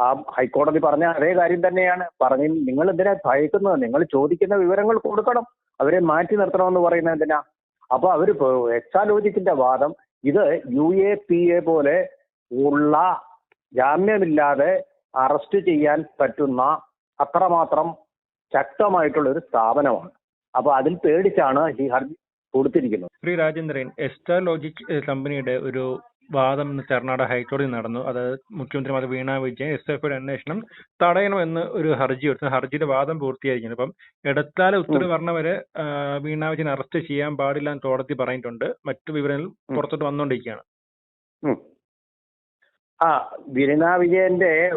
ആ ഹൈക്കോടതി പറഞ്ഞ അതേ കാര്യം തന്നെയാണ്. പറഞ്ഞ നിങ്ങൾ എന്തിനാ ഭയക്കുന്നത്? നിങ്ങൾ ചോദിക്കുന്ന വിവരങ്ങൾ കൊടുക്കണം. അവരെ മാറ്റി നിർത്തണമെന്ന് പറയുന്നത് എന്തിനാ? അപ്പൊ അവർ എക്സാലോജിക്കിന്റെ വാദം ഇത് യു എ പി എ പോലെ ഉള്ള ജാമ്യമില്ലാതെ അറസ്റ്റ് ചെയ്യാൻ പറ്റുന്ന അത്രമാത്രം ശക്തമായിട്ടുള്ള ഒരു സ്ഥാപനമാണ്. അപ്പൊ അതിൽ പേടിച്ചാണ് ഈ ഹർജി കൊടുത്തിരിക്കുന്നത്. ശ്രീ രാജേന്ദ്രൻ എസ്ട്രാലോജിക് കമ്പനിയുടെ ഒരു വാദം ഇന്ന് കർണാടക ഹൈക്കോടതി നടന്നു. അത് മുഖ്യമന്ത്രിമാർ വീണ വിജയൻ എസ് എഫ് ഐയുടെ അന്വേഷണം തടയണമെന്ന് ഒരു ഹർജി എടുത്തു. ഹർജിയുടെ വാദം പൂർത്തിയായിരിക്കുന്നു. അപ്പം ഇടത്താല ഉത്തരവ് പറഞ്ഞ വരെ വീണ വിജയൻ അറസ്റ്റ് ചെയ്യാൻ പാടില്ല എന്ന് കോടതി പറഞ്ഞിട്ടുണ്ട്. മറ്റു വിവരങ്ങൾ. പുറത്തോട്ട് വന്നുകൊണ്ടിരിക്കുകയാണ്. ആ വീണ വിജയന്റെ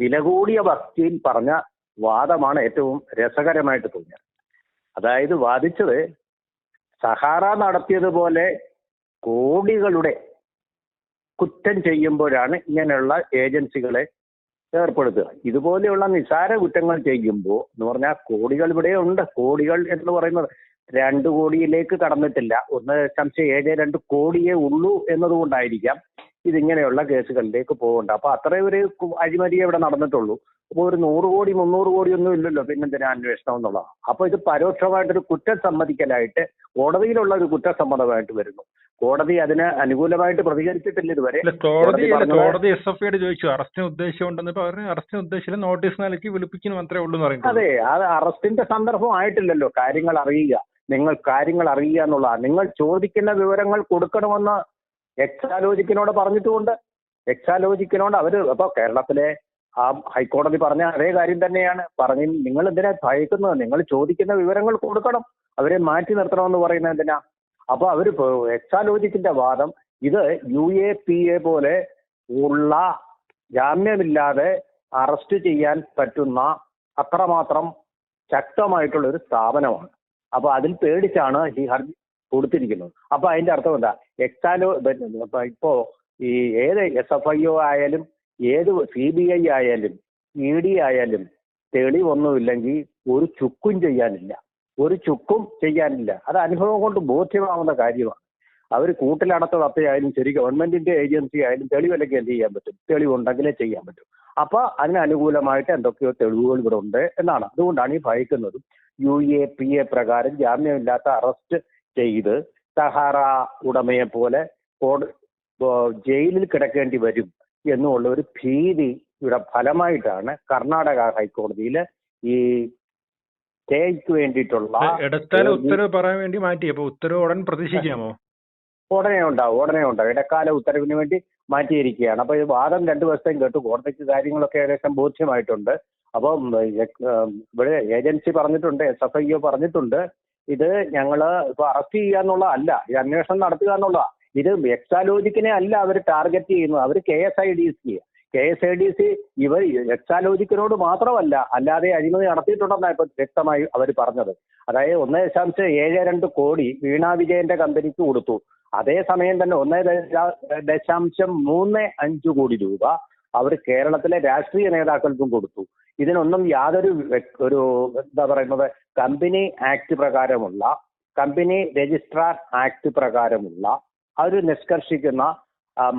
വില കൂടിയ വക്കീൽ പറഞ്ഞ വാദമാണ് ഏറ്റവും രസകരമായിട്ട് തോന്നിയത്. അതായത് വാദിച്ചത് സഹാറ നടത്തിയതുപോലെ കോടികളുടെ കുറ്റം ചെയ്യുമ്പോഴാണ് ഇങ്ങനെയുള്ള ഏജൻസികളെ ഏർപ്പെടുത്തുക. ഇതുപോലെയുള്ള നിസാര കുറ്റങ്ങൾ ചെയ്യുമ്പോൾ എന്ന് പറഞ്ഞാൽ കോടികൾ ഇവിടെ ഉണ്ട്. കോടികൾ എന്ന് പറയുന്നത് രണ്ട് കോടിയിലേക്ക് കടന്നിട്ടില്ല. ഒന്ന് ദശാംശം ഏഴ് രണ്ട് കോടിയേ ഉള്ളൂ എന്നതുകൊണ്ടായിരിക്കാം ഇതിങ്ങനെയുള്ള കേസുകളിലേക്ക് പോകണ്ട അപ്പൊ അത്രയും ഒരു അഴിമതിയെ ഇവിടെ നടന്നിട്ടുള്ളൂ. അപ്പോൾ ഒരു നൂറ് കോടി മുന്നൂറ് കോടി ഒന്നും ഇല്ലല്ലോ പിന്നെന്തിനാ അന്വേഷണം എന്നുള്ളതാണ് അപ്പൊ ഇത് പരോക്ഷമായിട്ടൊരു കുറ്റം സമ്മതിക്കലായിട്ട് കോടതിയിലുള്ള ഒരു കുറ്റസമ്മതമായിട്ട് വരുന്നു. കോടതി അതിന് അനുകൂലമായിട്ട് പ്രതികരിച്ചിട്ടില്ല ഇതുവരെ. കോടതി കോടതി എസ് എഫ് ഐയോട് ചോദിച്ചു. അറസ്റ്റിന് ഉദ്ദേശമുണ്ടെന്ന് പറഞ്ഞു. അറസ്റ്റിന് ഉദ്ദേശിച്ചില്ല നോട്ടീസ് നൽകി വിളിപ്പിക്കുന്നു മാത്രമേ ഉള്ളൂ എന്ന് പറയുന്നത് അതെ അത് അറസ്റ്റിന്റെ സന്ദർഭം ആയിട്ടില്ലല്ലോ. കാര്യങ്ങൾ അറിയുക. നിങ്ങൾ കാര്യങ്ങൾ അറിയുക എന്നുള്ളതാണ്. നിങ്ങൾ ചോദിക്കുന്ന വിവരങ്ങൾ കൊടുക്കണമെന്ന് എക്സാലോജിക്കിനോട് പറഞ്ഞിട്ടുമുണ്ട്. എക്സാലോജിക്കിനോട് അവർ അപ്പൊ കേരളത്തിലെ ആ ഹൈക്കോടതി പറഞ്ഞ അതേ കാര്യം തന്നെയാണ്. പറഞ്ഞ നിങ്ങൾ എന്തിനാ ഭയക്കുന്നത്? നിങ്ങൾ ചോദിക്കുന്ന വിവരങ്ങൾ കൊടുക്കണം. അവരെ മാറ്റി നിർത്തണമെന്ന് പറയുന്നത് എന്തിനാ? അപ്പൊ അവർ എക്സാലോജിക്കിന്റെ വാദം ഇത് യു എ പി എ പോലെ ഉള്ള ജാമ്യമില്ലാതെ അറസ്റ്റ് ചെയ്യാൻ പറ്റുന്ന അത്രമാത്രം ശക്തമായിട്ടുള്ള ഒരു സ്ഥാപനമാണ്. അപ്പൊ അതിൽ പേടിച്ചാണ് ഈ ഹർജി കൊടുത്തിരിക്കുന്നത് അപ്പൊ അതിന്റെ അർത്ഥം എന്താ? എക്സാലോ ഇപ്പോ ഈ ഏത് എസ് എഫ് ഐ ഒ ആയാലും ഏത് സി ബി ഐ ആയാലും ഇ ഡി ആയാലും തെളിവൊന്നുമില്ലെങ്കിൽ ഒരു ചുക്കും ചെയ്യാനില്ല. ഒരു ചുക്കും ചെയ്യാനില്ല. അത് അനുഭവം കൊണ്ട് ബോധ്യമാവുന്ന കാര്യമാണ്. അവർ കൂട്ടിലടത്ത തത്തയായാലും ശരി ഗവൺമെന്റിന്റെ ഏജൻസി ആയാലും തെളിവല്ലെങ്കിൽ എന്ത് ചെയ്യാൻ പറ്റും? തെളിവുണ്ടെങ്കിലേ ചെയ്യാൻ പറ്റും. അപ്പൊ അതിനനുകൂലമായിട്ട് എന്തൊക്കെയോ തെളിവുകൾ ഇവിടെ ഉണ്ട് എന്നാണ്. അതുകൊണ്ടാണ് ഈ ഭയക്കുന്നതും. യു എ പി എ പ്രകാരം ജാമ്യമില്ലാത്ത അറസ്റ്റ് ചെയ്ത് സഹാറ ഉടമയെ പോലെ ജയിലിൽ കിടക്കേണ്ടി വരും എന്നുള്ള ഒരു ഭീതിയുടെ ഫലമായിട്ടാണ് കർണാടക ഹൈക്കോടതിയിൽ ഈ സ്റ്റേക്ക് വേണ്ടിയിട്ടുള്ള ഇടക്കാല ഉത്തരവ് പറയാൻ വേണ്ടി മാറ്റി. അപ്പൊ ഉത്തരവ് ഉടൻ പ്രതീക്ഷിക്കാമോ? ഉടനെ ഉണ്ടാവും ഉടനെ ഉണ്ടാവും. ഇടക്കാല ഉത്തരവിന് വേണ്ടി മാറ്റിയിരിക്കുകയാണ്. അപ്പൊ ഈ വാദം രണ്ടു ദിവസത്തേയും കേട്ടു. കോടതിക്ക് കാര്യങ്ങളൊക്കെ ഏകദേശം ബോധ്യമായിട്ടുണ്ട്. അപ്പം ഇവിടെ ഏജൻസി പറഞ്ഞിട്ടുണ്ട് എസ് എഫ് ഐ ഒ പറഞ്ഞിട്ടുണ്ട്. ഇത് ഞങ്ങൾ ഇപ്പൊ അറസ്റ്റ് ചെയ്യുക എന്നുള്ളതല്ല ഈ അന്വേഷണം നടത്തുക എന്നുള്ള ഇത് എക്സാലോജിക്കിനെ അല്ല അവർ ടാർഗറ്റ് ചെയ്യുന്നത്. അവർ K S I D C K S I D C ഇവർ എക്സാലോജിക്കിനോട് മാത്രമല്ല അല്ലാതെ അഴിമതി നടത്തിയിട്ടുണ്ടെന്നാണ് ഇപ്പൊ വ്യക്തമായി അവർ പറഞ്ഞത്. അതായത് ഒന്ന് ദശാംശം ഏഴ് രണ്ട് കോടി വീണ വിജയന്റെ കമ്പനിക്ക് കൊടുത്തു. അതേസമയം തന്നെ ഒന്ന് ദശാ- ദശാംശം മൂന്ന് അഞ്ച് കോടി രൂപ അവർ കേരളത്തിലെ രാഷ്ട്രീയ നേതാക്കൾക്കും കൊടുത്തു. ഇതിനൊന്നും യാതൊരു ഒരു എന്താ പറയുന്നത് കമ്പനി ആക്ട് പ്രകാരമുള്ള കമ്പനി രജിസ്ട്രാർ ആക്ട് പ്രകാരമുള്ള അവർ നിഷ്കർഷിക്കുന്ന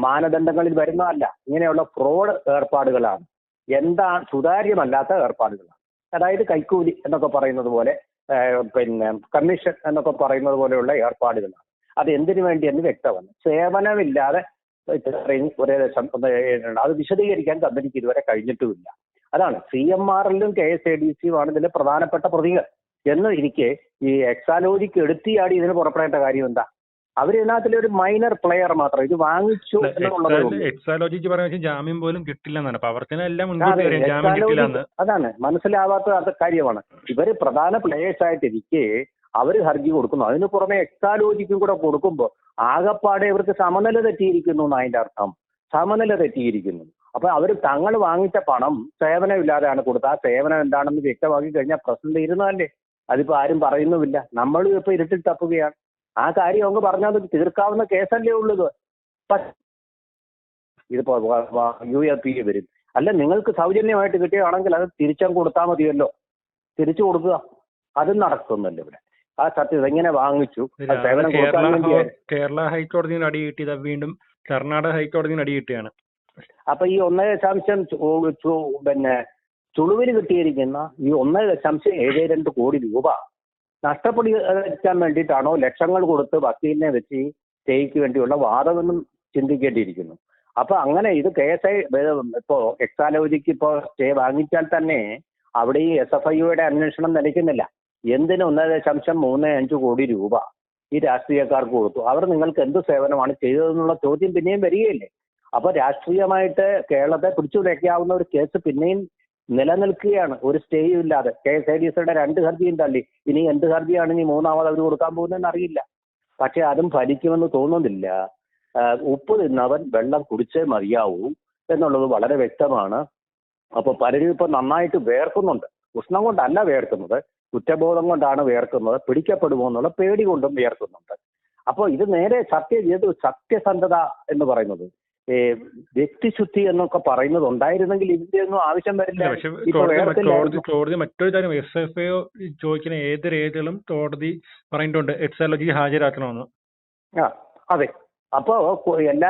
മാനദണ്ഡങ്ങളിൽ വരുന്നതല്ല. ഇങ്ങനെയുള്ള ഫ്രോഡ് ഏർപ്പാടുകളാണ്. എന്താ സുതാര്യമല്ലാത്ത ഏർപ്പാടുകളാണ്. അതായത് കൈക്കൂലി എന്നൊക്കെ പറയുന്നത് പോലെ പിന്നെ കമ്മീഷൻ എന്നൊക്കെ പറയുന്നത് പോലെയുള്ള ഏർപ്പാടുകളാണ്. അത് എന്തിനു വേണ്ടി എന്ന് വ്യക്തമല്ല. സേവനമില്ലാതെ ഇത്രയും ഒരേ ദശം ഒന്ന് ഏഴുണ്ട് അത് വിശദീകരിക്കാൻ കമ്പനിക്ക് ഇതുവരെ കഴിഞ്ഞിട്ടുമില്ല. അതാണ് സി എം ആറിലും കെ എസ് എ ഡി സിയുമാണ് ഇതിലെ പ്രധാനപ്പെട്ട പ്രതികൾ. എന്ന് ഇരിക്കെ ഈ എക്സാലോജിക്ക് എടുത്തിയാടി ഇതിന് പുറപ്പെടേണ്ട കാര്യം എന്താ? അവർ ഇതിനകത്തിലെ ഒരു മൈനർ പ്ലെയർ മാത്രം ഇത് വാങ്ങിച്ചു എക്സാലോജിക്ക് ജാമ്യം പോലും കിട്ടില്ലെന്നാണ് അതാണ് മനസ്സിലാവാത്ത കാര്യമാണ്. ഇവർ പ്രധാന പ്ലേയേഴ്സ് ആയിട്ടിരിക്കെ അവർ ഹർജി കൊടുക്കുന്നു. അതിന് പുറമെ എക്സാലോജിക്കും കൂടെ കൊടുക്കുമ്പോൾ ആകപ്പാടെ ഇവർക്ക് സമനില തെറ്റിയിരിക്കുന്നു എന്ന് അതിന്റെ അർത്ഥം. സമനില തെറ്റിയിരിക്കുന്നു. അപ്പൊ അവർ തങ്ങൾ വാങ്ങിച്ച പണം സേവനമില്ലാതെയാണ് കൊടുത്തത്. ആ സേവനം എന്താണെന്ന് വ്യക്തമാക്കി കഴിഞ്ഞാൽ പ്രശ്നം തീരുന്നതല്ലേ? അതിപ്പോ ആരും പറയുന്നുമില്ല. നമ്മളും ഇപ്പൊ ഇരുട്ടിൽ തപ്പുകയാണ്. ആ കാര്യം അങ്ങ് പറഞ്ഞാൽ തീർക്കാവുന്ന കേസല്ലേ ഉള്ളത് ഇതിപ്പോ യു എ പി വരും. അല്ല നിങ്ങൾക്ക് സൗജന്യമായിട്ട് കിട്ടുകയാണെങ്കിൽ അത് തിരിച്ചങ്ങ് കൊടുത്താൽ മതിയല്ലോ. തിരിച്ചു കൊടുക്കുക. അതും നടക്കുന്നുണ്ട് ഇവിടെ. ആ സർട്ടിഫിക്കറ്റ് എങ്ങനെ വാങ്ങിച്ചു? സേവനം കേരള കൊടുക്കാൻ വേണ്ടി കേരള ഹൈക്കോടതിയിൽ അടി കിട്ടിയത്. വീണ്ടും കർണാടക ഹൈക്കോടതിയിൽ അടി കിട്ടിയാണ്. അപ്പൊ ഈ ഒന്നര ദശാംശം പിന്നെ ചുളുവിന് കിട്ടിയിരിക്കുന്ന ഈ ഒന്നര ദശാംശം ഏഴ് രണ്ട് കോടി രൂപ നഷ്ടപ്പെടുത്താൻ വേണ്ടിയിട്ടാണോ ലക്ഷങ്ങൾ കൊടുത്ത് വക്കീലിനെ വെച്ച് സ്റ്റേക്ക് വേണ്ടിയുള്ള വാദമെന്നും ചിന്തിക്കേണ്ടിയിരിക്കുന്നു. അപ്പൊ അങ്ങനെ ഇത് കെ എസ് ഐ ഇപ്പോ എക്സാലോജിക്ക് ഇപ്പോ സ്റ്റേ വാങ്ങിച്ചാൽ തന്നെ അവിടെ ഈ എസ് എഫ് ഐയുടെ അന്വേഷണം നിലയ്ക്കുന്നില്ല. എന്തിന് ഒന്നര ദശാംശം മൂന്ന് അഞ്ച് കോടി രൂപ ഈ രാഷ്ട്രീയക്കാർക്ക് കൊടുത്തു? അവർ നിങ്ങൾക്ക് എന്ത് സേവനമാണ് ചെയ്തതെന്നുള്ള ചോദ്യം പിന്നെയും വരികയില്ലേ? അപ്പൊ രാഷ്ട്രീയമായിട്ട് കേരളത്തെ പിടിച്ചുലയ്ക്കാവുന്ന ഒരു കേസ് പിന്നെയും നിലനിൽക്കുകയാണ്. ഒരു സ്റ്റേയും ഇല്ലാതെ. കെ എസ് ഐ ഡി സിയുടെ രണ്ട് ഹർജിയും തള്ളി. ഇനി എന്ത് ഹർജിയാണ് ഇനി മൂന്നാമത് അവർ കൊടുക്കാൻ പോകുന്നതെന്ന് അറിയില്ല. പക്ഷെ അതും ഫലിക്കുമെന്ന് തോന്നുന്നില്ല. ഉപ്പ് തിന്നവൻ വെള്ളം കുടിച്ചേ മതിയാവൂ എന്നുള്ളത് വളരെ വ്യക്തമാണ്. അപ്പൊ പലരും ഇപ്പൊ നന്നായിട്ട് വേർക്കുന്നുണ്ട്. ഉഷ്ണം കൊണ്ടല്ല വേർക്കുന്നത്. കുറ്റബോധം കൊണ്ടാണ് വേർക്കുന്നത് പിടിക്കപ്പെടുമോ എന്നുള്ള പേടി കൊണ്ടും വേർക്കുന്നുണ്ട്. അപ്പോൾ ഇത് നേരെ സത്യ ഇത് സത്യസന്ധത എന്ന് പറയുന്നത്? വ്യക്തിശുദ്ധി എന്നൊക്കെ പറയുന്നത് ഉണ്ടായിരുന്നെങ്കിൽ ഇതിന്റെ ഒന്നും ആവശ്യം വരില്ല. കോടതി മറ്റൊരു കാര്യം എസ് എഫ് ഐ ചോദിക്കുന്ന ഏത് രേഖകളും കോടതി പറഞ്ഞിട്ടുണ്ട് എക്സാലോജി ഹാജരാക്കണമെന്ന്. ആ അതെ. അപ്പോ എല്ലാ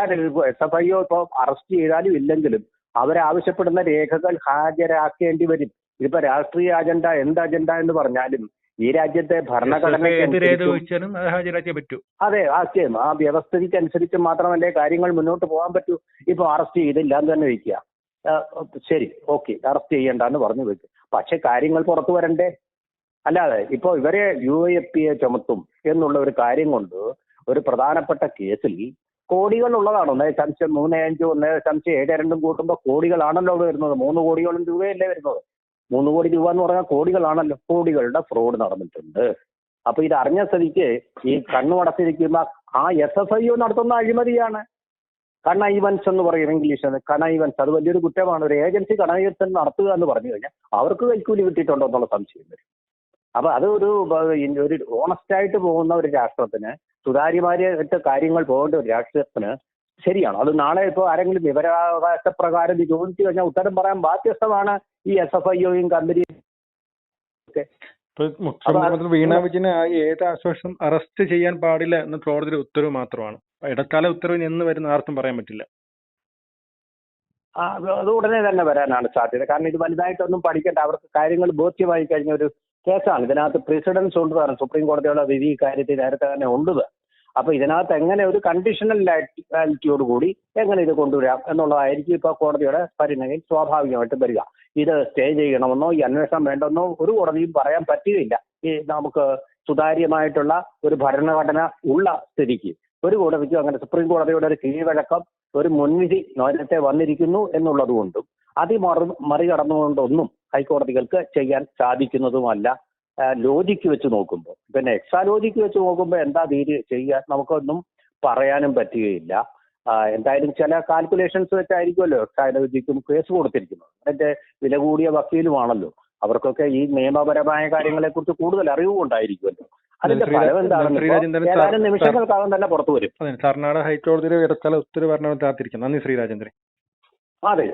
എസ് എഫ് ഐ ഇപ്പൊ അറസ്റ്റ് ചെയ്താലും ഇല്ലെങ്കിലും അവരാവശ്യപ്പെടുന്ന രേഖകൾ ഹാജരാക്കേണ്ടി വരും. ഇതിപ്പോ രാഷ്ട്രീയ അജണ്ട എന്ത് അജണ്ട എന്ന് പറഞ്ഞാലും ഈ രാജ്യത്തെ ഭരണഘടന അത് ആശയം ആ വ്യവസ്ഥിതിക്കനുസരിച്ച് മാത്രമല്ലേ കാര്യങ്ങൾ മുന്നോട്ട് പോകാൻ പറ്റൂ. ഇപ്പൊ അറസ്റ്റ് ചെയ്തില്ല എന്ന് തന്നെ വയ്ക്കുക ശരി ഓക്കെ അറസ്റ്റ് ചെയ്യണ്ട എന്ന് പറഞ്ഞു വെക്കുക പക്ഷെ കാര്യങ്ങൾ പുറത്തു വരണ്ടേ? അല്ലാതെ ഇപ്പൊ ഇവരെ യു എഫ് പി എ ചുമത്തും എന്നുള്ള ഒരു കാര്യം കൊണ്ട് ഒരു പ്രധാനപ്പെട്ട കേസിൽ കോടികൾ ഉള്ളതാണ്. ഒന്നേ ദശാംശം മൂന്ന് അഞ്ച് ഒന്നേ ദശാംശം ഏഴ് രണ്ടും കൂട്ടുമ്പോൾ കോടികളാണല്ലോ വരുന്നത്. മൂന്ന് കോടിയോളം രൂപയല്ലേ വരുന്നത്. മൂന്ന് കോടി രൂപ എന്ന് പറഞ്ഞാൽ കോടികളാണല്ലോ. കോടികളുടെ ഫ്രോഡ് നടന്നിട്ടുണ്ട്. അപ്പൊ ഇത് അറിഞ്ഞ സ്ഥിതിക്ക് ഈ കണ്ണു അടച്ചിരിക്കുമ്പോ ആ എസ് എഫ് ഐ ഒ നടത്തുന്ന അഴിമതിയാണ്. കണൈവൻസ് എന്ന് പറയും ഇംഗ്ലീഷ് കണൈവൻസ് അത് വലിയൊരു കുറ്റമാണ്. ഒരു ഏജൻസി കണൈവൻസ് നടത്തുക എന്ന് പറഞ്ഞു കഴിഞ്ഞാൽ അവർക്ക് കൈക്കൂലി കിട്ടിയിട്ടുണ്ടോ എന്നുള്ള സംശയം വരും. അപ്പൊ അത് ഒരു ഒരു ഓണസ്റ്റ് ആയിട്ട് പോകുന്ന ഒരു രാഷ്ട്രത്തിന് സുതാര്യമായിട്ട് കാര്യങ്ങൾ പോകേണ്ട ഒരു രാഷ്ട്രത്തിന് ശരിയാണ്? അത് നാളെ ഇപ്പോൾ ആരെങ്കിലും വിവരാവകാശ പ്രകാരം ചോദിച്ചു കഴിഞ്ഞാൽ ഉത്തരം പറയാൻ ബാധ്യസ്ഥമാണ് ഈ എസ് എഫ് കമ്പനിയും ഇപ്പൊ മുഖ്യമന്ത്രി വീണ വിജയനെ ഏത് ആശ്വാസം അറസ്റ്റ് ചെയ്യാൻ പാടില്ല എന്ന് കോടതിയുടെ ഉത്തരവ് മാത്രമാണ്. ഇടക്കാല ഉത്തരവ് എന്ന് വരുന്ന ആർക്കും പറയാൻ പറ്റില്ല. ആ, അത് ഉടനെ തന്നെ വരാനാണ് സാധ്യത. കാരണം ഇത് വലുതായിട്ടൊന്നും പഠിക്കേണ്ട അവർക്ക് കാര്യങ്ങൾ ബോധ്യമായി കഴിഞ്ഞ ഒരു കേസാണ്. ഇതിനകത്ത് പ്രസിഡൻസ് താനും സുപ്രീം കോടതിയുടെ വിധി കാര്യത്തിൽ നേരത്തെ തന്നെ ഉണ്ട് അപ്പൊ ഇതിനകത്ത് എങ്ങനെ ഒരു കണ്ടീഷണൽ ലാറ്റിറ്റ്യൂഡ് കൂടി എങ്ങനെ ഇത് കൊണ്ടുവരാം എന്നുള്ളതായിരിക്കും ഇപ്പൊ കോടതിയുടെ പരിണതി സ്വാഭാവികമായിട്ട് വരിക. ഇത് സ്റ്റേ ചെയ്യണമെന്നോ ഈ അന്വേഷണം വേണ്ടെന്നോ ഒരു കോടതിയും പറയാൻ പറ്റുകയില്ല ഈ നമുക്ക് സുതാര്യമായിട്ടുള്ള ഒരു ഭരണഘടന ഉള്ള സ്ഥിതിക്ക് ഒരു കോടതിക്കും അങ്ങനെ സുപ്രീം കോടതിയുടെ ഒരു കീഴ്വഴക്കം ഒരു മുൻവിധി നേരത്തെ വന്നിരിക്കുന്നു എന്നുള്ളത് കൊണ്ടും അതി മറി മറികടന്നുകൊണ്ടൊന്നും ഹൈക്കോടതികൾക്ക് ചെയ്യാൻ സാധിക്കുന്നതുമല്ല ലോജിക്ക് വെച്ച് നോക്കുമ്പോൾ പിന്നെ എക്സാ ലോജിക്ക് വെച്ച് നോക്കുമ്പോൾ എന്താ തീരു ചെയ്യാൻ നമുക്കൊന്നും പറയാനും പറ്റുകയില്ല. എന്തായാലും ചില കാൽക്കുലേഷൻസ് വെച്ചായിരിക്കുമല്ലോ എക്സാ ലോജിക്കും കേസ് കൊടുത്തിരിക്കുന്നത്. അതിന്റെ വില കൂടിയ വക്കീലുമാണല്ലോ. അവർക്കൊക്കെ ഈ നിയമപരമായ കാര്യങ്ങളെ കുറിച്ച് കൂടുതൽ അറിവും ഉണ്ടായിരിക്കുമല്ലോ ഹൈക്കോടതിയുടെ ഇടക്കാല ഉത്തരവ് വരണമെന്ന് കാത്തിരിക്കുന്നു നന്ദി ശ്രീരാജേന്ദ്രൻ അതെ.